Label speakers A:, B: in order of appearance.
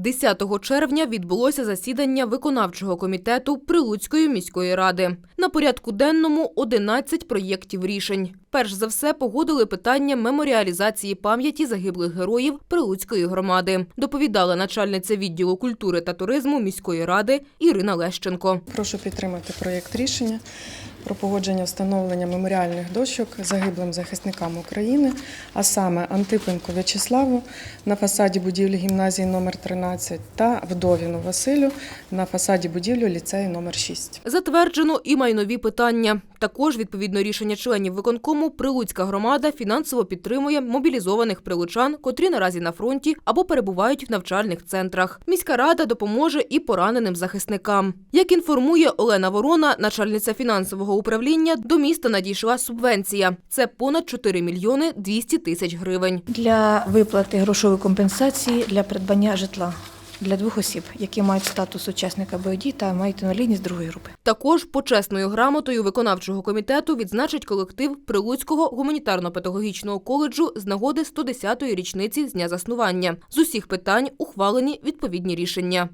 A: 10 червня відбулося засідання виконавчого комітету Прилуцької міської ради. На порядку денному 11 проєктів рішень. Перш за все погодили питання меморіалізації пам'яті загиблих героїв Прилуцької громади. Доповідала начальниця відділу культури та туризму міської ради Ірина Лещенко.
B: Прошу підтримати проєкт рішення про погодження встановлення меморіальних дощок загиблим захисникам України, а саме Антипенко В'ячеславу на фасаді будівлі гімназії номер 13 та Вдовіну Василю на фасаді будівлі ліцею номер 6.
A: Затверджено і майнові питання. Також, відповідно рішення членів виконкому, Прилуцька громада фінансово підтримує мобілізованих прилучан, котрі наразі на фронті або перебувають в навчальних центрах. Міська рада допоможе і пораненим захисникам. Як інформує Олена Ворона, начальниця фінансового управління, до міста надійшла субвенція. Це понад 4 мільйони 200 тисяч гривень.
C: для виплати грошової компенсації для придбання житла для двох осіб, які мають статус учасника бойових дій та мають інвалідність другої групи.
A: Також почесною грамотою виконавчого комітету відзначить колектив Прилуцького гуманітарно-педагогічного коледжу з нагоди 110-ї річниці з дня заснування. З усіх питань ухвалені відповідні рішення.